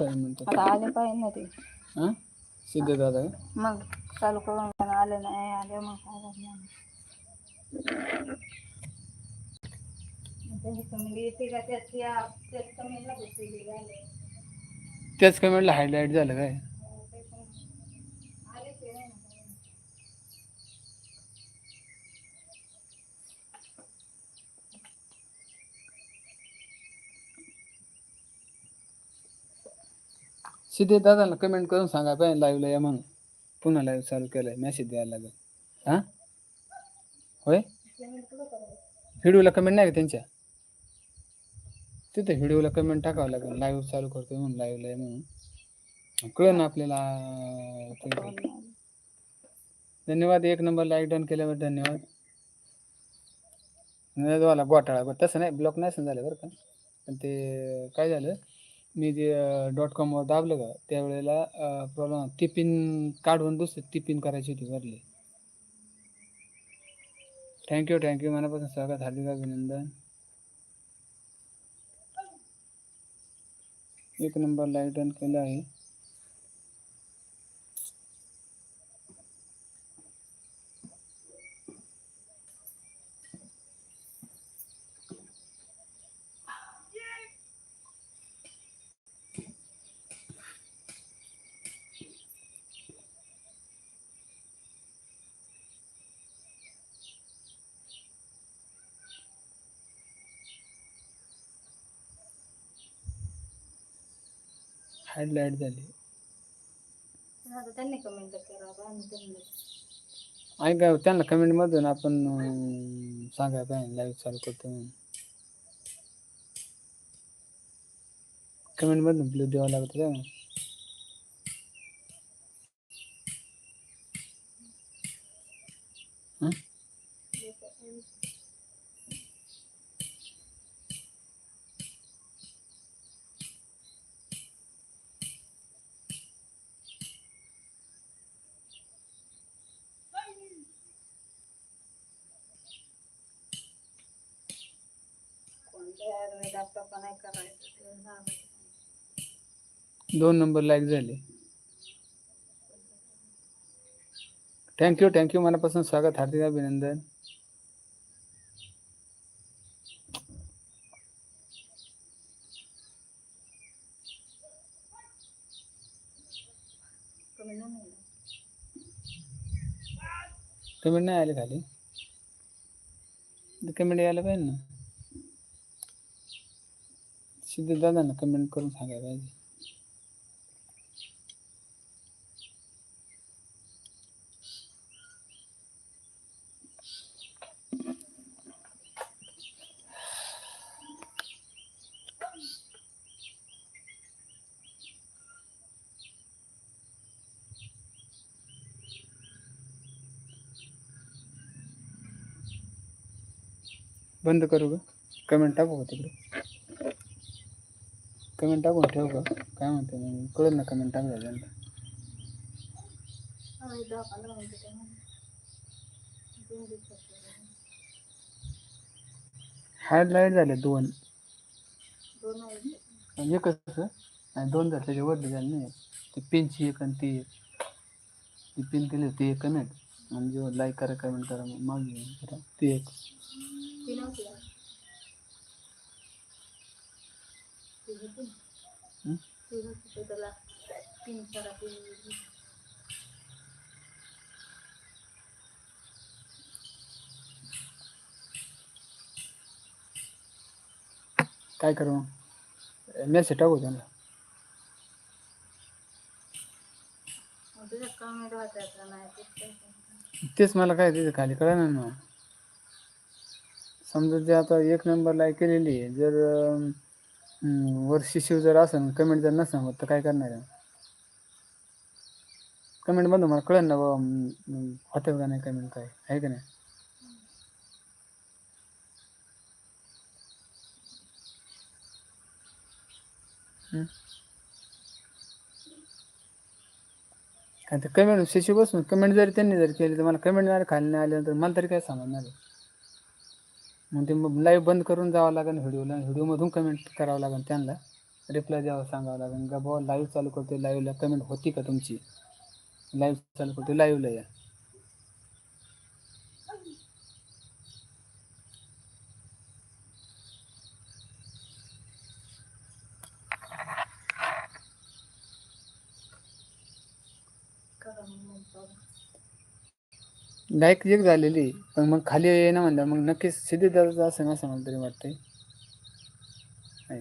काय म्हणतो आता आले पाहिजे ना ते. हा? सिद्ध दादा मग चालू करून पण आले नाही आले मग काय करणार? आता हे कमी येते का त्यात या कमी लागत त्याच कमेंटला हायलाईट झालं काय? सिद्धे दादाला कमेंट करून सांगा पाहिजे लाईव्हला या म्हणून. पुन्हा लाईव्ह चालू केलंय मेसेज द्यायला लागेल. हा? होय? व्हिडिओला कमेंट नाही का त्यांच्या? तिथे व्हिडिओला कमेंट टाकावं लागेल. लाईव्ह चालू करतोय म्हणून लाईव्हला आहे म्हणून. कळेल ना आपल्याला. धन्यवाद एक नंबर लाईक डन केल्यावर धन्यवाद. नाही तुम्हाला घोटाळा बरं तसं नाही ब्लॉक नाही झालं बरं का. पण ते काय झालं? मी जे डॉट कॉमवर दाबलं का त्यावेळेला प्रॉब्लेम ती पिन काढून दुसरी ती पिन करायची होती भरली थँक्यू थँक्यू मनापासून स्वागत हार्दिक अभिनंदन. एक नंबर लाइट डन केलं आहे. हायलाईट झाली. आता त्यांनी कमेंट करा आणि त्यांनी ऐका त्यांना कमेंटमधून आपण अं, सांगायला पाहिजे लाईव्ह चालू करतो म्हणून. कमेंटमधून ब्लू द्यावं लागतं का? हं? दोन नंबर लाईक झाले. थँक्यू थँक्यू मनापासून स्वागत, हार्दिक अभिनंदन. कमेंट नाही आले खाली. कमेंट यायला पाहिजे ना. सिद्ध दादा ना कमेंट पाहिजे बंद करू का? कमेंट टाकू का कमेंट टाकून ठेवू का? काय म्हणते मग? कळत ना कमेंट टाकलं त्यांना. हायलाईट झाले दोन. दोन वाजले. आणि एकच आणि दोन झाले त्याच्या वरती झाले नाही. ती पिनची एक आणि ती एक. ती पिन दिली ती एक कमेंट आणि जेव्हा लाईक करा कमेंट करा मग मागे ते एक. काय करू मेसेज. तेच मला काय तिथे खाली कळलं ना समजा जे आता एक नंबर लाईक केलेली आहे जर अं, हम्म, वर शिशिव जर असेल कमेंट जर नसेल होत तर काय करणार आहे? कमेंट बंद मला कळेल ना बाबा होते का नाही कमेंट काय? आहे का नाही? हम्म. काय ते कमेंट शिशिव बसून कमेंट जरी त्यांनी जर केली तर मला कमेंट नाही खाली नाही आल्यानंतर मला तरी काय समजणार आहे? मग ते मग लाईव्ह बंद करून जावं लागेल व्हिडिओला. व्हिडिओमधून कमेंट करावं लागेल त्यांना. रिप्लाय द्यावं सांगावं लागेल का बाबा लाईव्ह चालू करतो लाईव्हला कमेंट होती का तुमची? लाईव्ह चालू करतो लाईव्हला या करा मग नंतर. लाईक एक झालेली पण मग खाली येणं म्हणलं मग नक्कीच सिद्धी दर्जा असं असं मला तरी वाटतंय. आहे